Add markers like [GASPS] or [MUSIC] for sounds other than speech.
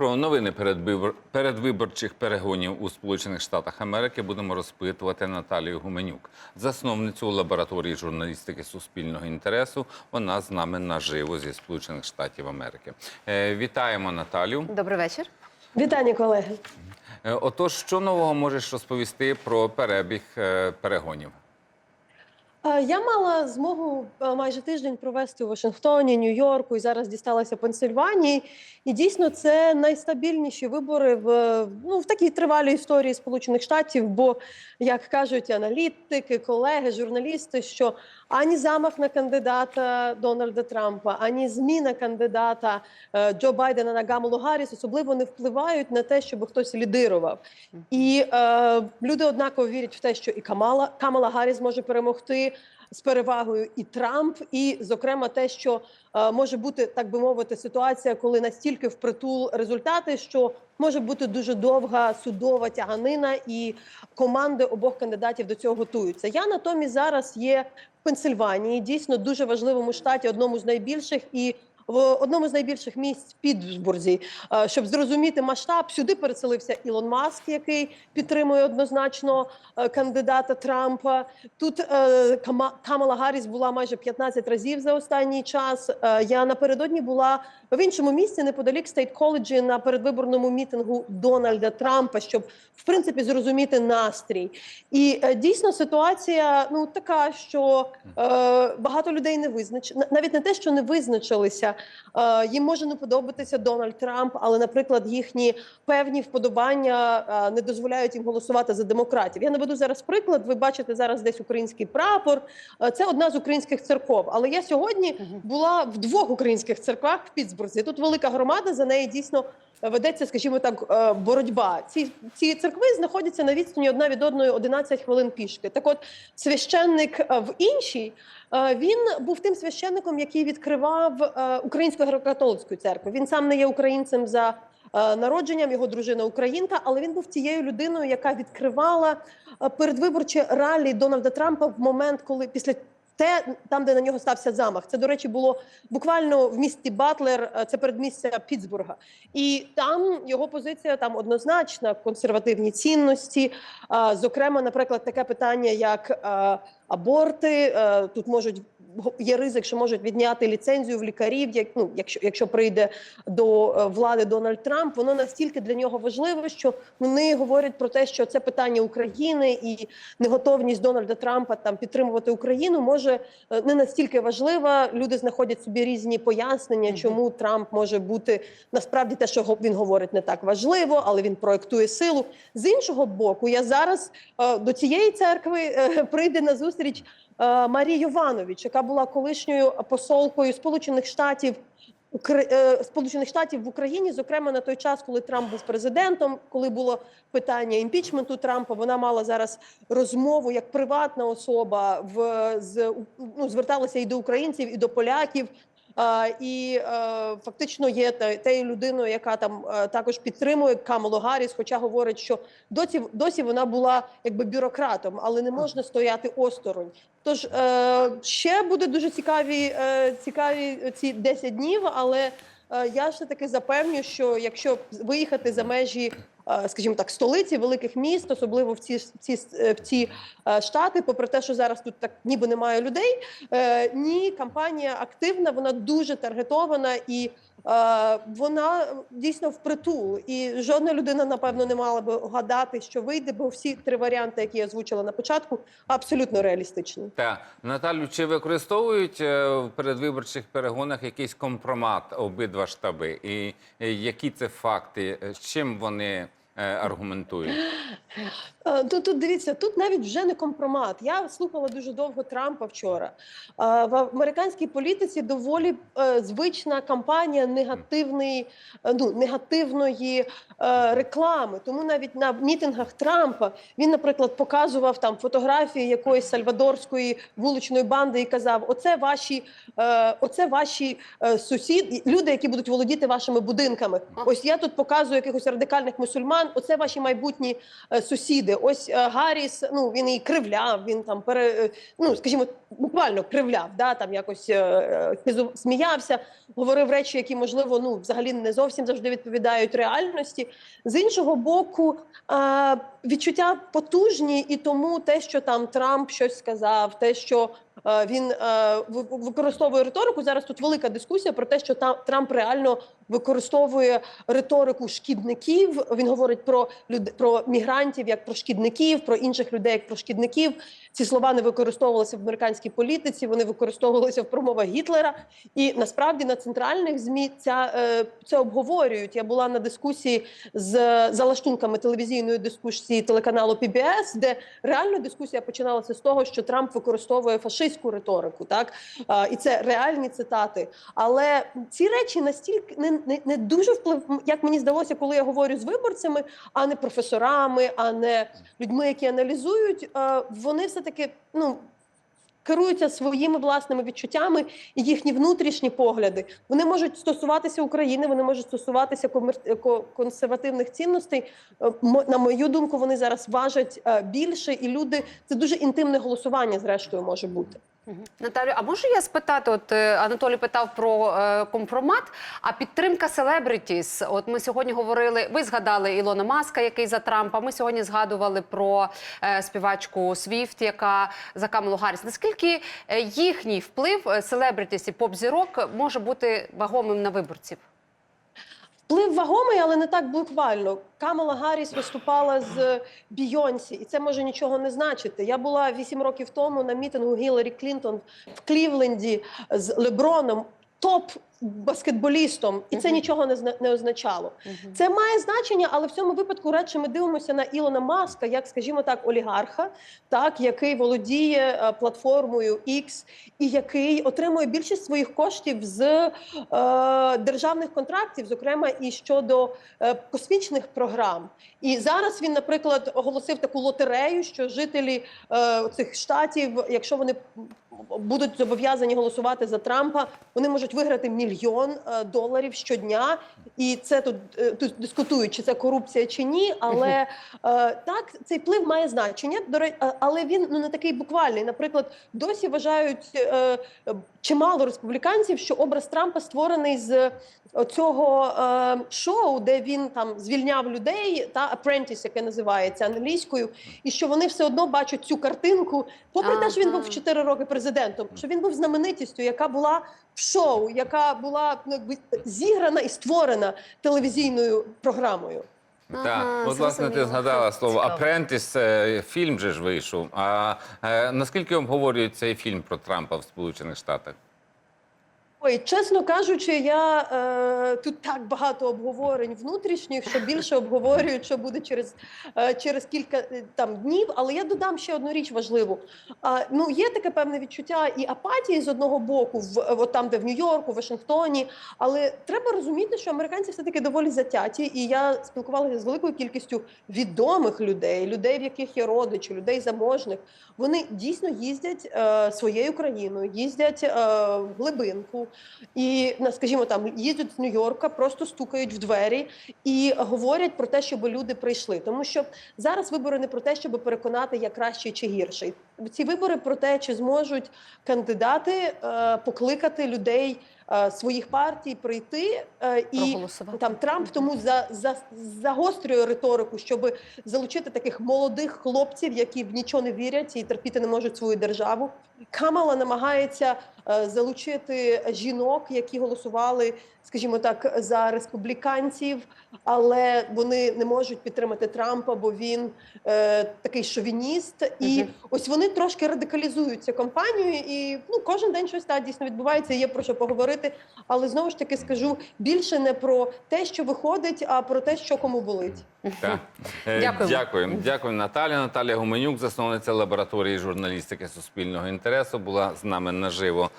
Про новини передвибор... передвиборчих перегонів у Сполучених Штатах Америки будемо розпитувати Наталію Гуменюк, засновницю лабораторії журналістики суспільного інтересу. Вона з нами наживо зі Сполучених Штатів Америки. Е, вітаємо Наталю. Добрий вечір. Вітання, колеги. Е, отож, що нового можеш розповісти про перебіг е, перегонів? Е, Я мала змогу е, майже тиждень провести у Вашингтоні, Нью-Йорку і зараз дісталася Пенсильванії. І дійсно це найстабільніші вибори в ну в такій тривалій історії Сполучених Штатів. Бо, як кажуть аналітики, колеги, журналісти, що ані замах на кандидата Дональда Трампа, ані зміна кандидата е, Джо Байдена на Гамалу Гарріс особливо не впливають на те, щоб хтось лідирував. І е, люди однаково вірять в те, що і Камала Камала Гарріс може перемогти з перевагою і Трамп, і зокрема те, що е, може бути так би мовити ситуація, коли настільки впритул результати, що може бути дуже довга судова тяганина, і команди обох кандидатів до цього готуються. Я натомість зараз є в Пенсильванії, дійсно дуже важливому штаті, одному з найбільших і. В одному з найбільших місць Підтсбурзі, Е, щоб зрозуміти масштаб, сюди переселився Ілон Маск, який підтримує однозначно е, кандидата Трампа. Тут е, Кама- Камала Гарріс була майже 15 разів за останній час. Я напередодні була в іншому місці неподалік Стейт коледжі на передвиборному мітингу Дональда Трампа, щоб в принципі зрозуміти настрій. І дійсно ситуація ну така, що е, багато людей не визнач... навіть не те, що не визначилися. Е, їм може не подобатися Дональд Трамп, але, наприклад, їхні певні вподобання е, не дозволяють їм голосувати за демократів. Я наведу зараз приклад. Ви бачите зараз десь український прапор. Е, Це одна з українських церков. Але я сьогодні була в двох українських церквах в Пітсбурзі. Тут велика громада, за неї дійсно ведеться, скажімо так, боротьба. Ці ці церкви знаходяться на відстані одна від одної 11 хвилин пішки. Так, от священник в іншій. Він був тим священником, який відкривав українську греко-католицьку церкву. Він сам не є українцем за е, народженням, його дружина українка, але він був тією людиною, яка відкривала е, передвиборче ралі Дональда Трампа в момент, коли після те, там, де на нього стався замах. Це, до речі, було буквально в місті Батлер, е, це передмістя Пітсбурга. І там його позиція там однозначна, консервативні цінності. Зокрема, наприклад, таке питання, як аборти. Тут можуть є ризик, що можуть відняти ліцензію в лікарів, як ну, якщо якщо прийде до е, влади Дональд Трамп, воно настільки для нього важливе, що вони говорять про те, що це питання України і неготовність Дональда Трампа там підтримувати Україну може е, не настільки важлива. Люди знаходять собі різні пояснення, чому Трамп може бути насправді те, що він говорить, не так важливо, але він проектує силу. З іншого боку, я зараз е, до цієї церкви прийде на зустріч е, Марія Йованович, яка була колишньою посолкою Сполучених Штатів. Е, Сполучених Штатів в Україні, зокрема на той час, коли Трамп був президентом, коли було питання імпічменту Трампа, вона мала зараз розмову як приватна особа в з ну, зверталася і до українців, і до поляків. І е, фактично є тією людиною, яка там е, також підтримує Камалу Гарріс, хоча говорить, що досі досі вона була якби бюрократом, але не можна стояти осторонь. Тож е, ще буде дуже цікаві, цікаві ці 10 днів, але я все таки запевню, що якщо виїхати за межі, скажімо так, столиці великих міст, особливо в ці ці, в ці е, штати, попри те, що зараз тут так ніби немає людей, е, ні, кампанія активна, вона дуже таргетована і. е, Вона дійсно впритул, і жодна людина напевно не мала би гадати, що вийде, бо всі три варіанти, які я озвучила на початку, абсолютно реалістичні. Та Наталю, чи використовують е, в передвиборчих перегонах якийсь компромат обидва штаби? І е, які це факти? Е, З чим вони е, аргументують? [GASPS] [GASPS] Е, Тут, тут дивіться, тут навіть вже не компромат. Я слухала дуже довго Трампа вчора. Е, В американській політиці доволі е, звична кампанія негативної, ну, негативної реклами. Тому навіть на мітингах Трампа він, наприклад, показував там фотографії якоїсь сальвадорської вуличної банди і казав: Оце ваші, оце ваші сусіди, люди, які будуть володіти вашими будинками. Ось я тут показую якихось радикальних мусульман. оце ваші майбутні е, сусіди. Ось е, Гарріс, ну він і кривляв, він там пере, е, ну скажімо, буквально кривляв, да там якось е, сміявся, говорив речі, які можливо ну взагалі не зовсім завжди відповідають реальності. З іншого боку, відчуття потужні, і тому те, що там Трамп щось сказав, те, що він ви- використовує риторику. Зараз тут велика дискусія про те, що там Трамп реально використовує риторику шкідників. Він говорить про люд... про мігрантів як про шкідників, про інших людей як про шкідників. Ці слова не використовувалися в американській політиці. Вони використовувалися в промовах Гітлера. І насправді на центральних змі ця е, це обговорюють. Я була на дискусії з залаштунками телевізійної дискусії телеканалу PBS, де реально дискусія починалася з того, що Трамп використовує фашистську риторику, так і це реальні цитати. Але ці речі настільки не, не, не дуже вплив, як мені здалося, коли я говорю з виборцями, а не професорами, а не людьми, які аналізують. е, Вони все таки ну. Керуються своїми власними відчуттями і їхні внутрішні погляди. Вони можуть стосуватися України, вони можуть стосуватися комер- консервативних цінностей. Е, На мою думку, вони зараз важать е, більше, і люди це дуже інтимне голосування, зрештою, може бути. Наталю, а можу я спитати? От е, Анатолій питав про е, компромат, а підтримка селебритіс. От ми сьогодні говорили. Ви згадали Ілона Маска, який за Трампа. Ми сьогодні згадували про е, співачку Свіфт, яка за Камелу Гарріс. Наскільки е, їхній вплив е, селебритіс і поп-зірок може бути вагомим на виборців? Вплив вагомий, але не так буквально. Камала Гарріс виступала з Бійонсі, і це може нічого не значити. Я була вісім років тому на мітингу Гіларі Клінтон в Клівленді з Леброном, топ баскетболістом, і це Мгм. нічого не не означало. Це має значення, але в цьому випадку радше ми дивимося на Ілона Маска, як, скажімо так, олігарха, так який володіє е, платформою X і який отримує більшість своїх коштів з е, державних контрактів, зокрема і щодо е, космічних програм. І зараз він, наприклад, оголосив таку лотерею, що жителі е, цих штатів, якщо вони будуть зобов'язані голосувати за Трампа, вони можуть виграти мільйон е, доларів щодня. І це тут, е, тут дискутують, чи це корупція чи ні. Але е, так цей вплив має значення. Але він ну не такий буквальний. Наприклад, досі вважають чимало республіканців, що образ Трампа створений з цього шоу, де він там звільняв людей та Apprentice, яке називається англійською, і що вони все одно бачать цю картинку, попри те, що він був Ага. 4 роки президентом, що він був знаменитістю, яка була в шоу, яка була ну, якби зіграна і створена телевізійною програмою. Ага, от власне ти згадала слово Апрентіс. це Фільм же ж вийшов. А е, наскільки обговорюють цей фільм про Трампа в Сполучених Штатах? Ой, чесно кажучи, я е, тут так багато обговорень внутрішніх, що більше обговорюють, що буде через, е, через кілька е, там днів. Але я додам ще одну річ важливу. А, ну є таке певне відчуття і апатії з одного боку, в от там, де в Нью-Йорку, Вашингтоні. Але треба розуміти, що американці все таки доволі затяті, і я спілкувалася з великою кількістю відомих людей, людей, в яких є родичі, людей заможних. Вони дійсно їздять е, своєю країною, їздять е, в глибинку. І на- скажімо, там їздять з Нью-Йорка, просто стукають в двері і говорять про те, щоб люди прийшли. Тому що зараз вибори не про те, щоб переконати, я кращий чи гірший. Ці вибори про те, чи зможуть кандидати е, покликати людей е, своїх партій прийти е, і там Трамп тому за, за загострює риторику, щоб залучити таких молодих хлопців, які в нічого не вірять і терпіти не можуть свою державу. Камала намагається е, залучити жінок, які голосували, скажімо так, за республіканців, але вони не можуть підтримати Трампа, бо він е, такий шовініст. І Мгм. ось вони трошки радикалізуються компанією, і ну кожен день щось так дійсно відбувається. Є про що поговорити. Але знову ж таки скажу більше не про те, що виходить, а про те, що кому болить. Так. Дякую, Дякуємо. Дякуємо. Дякую, Наталя. Наталія Гуменюк, засновниця лабораторії журналістики суспільного інтересу, була з нами наживо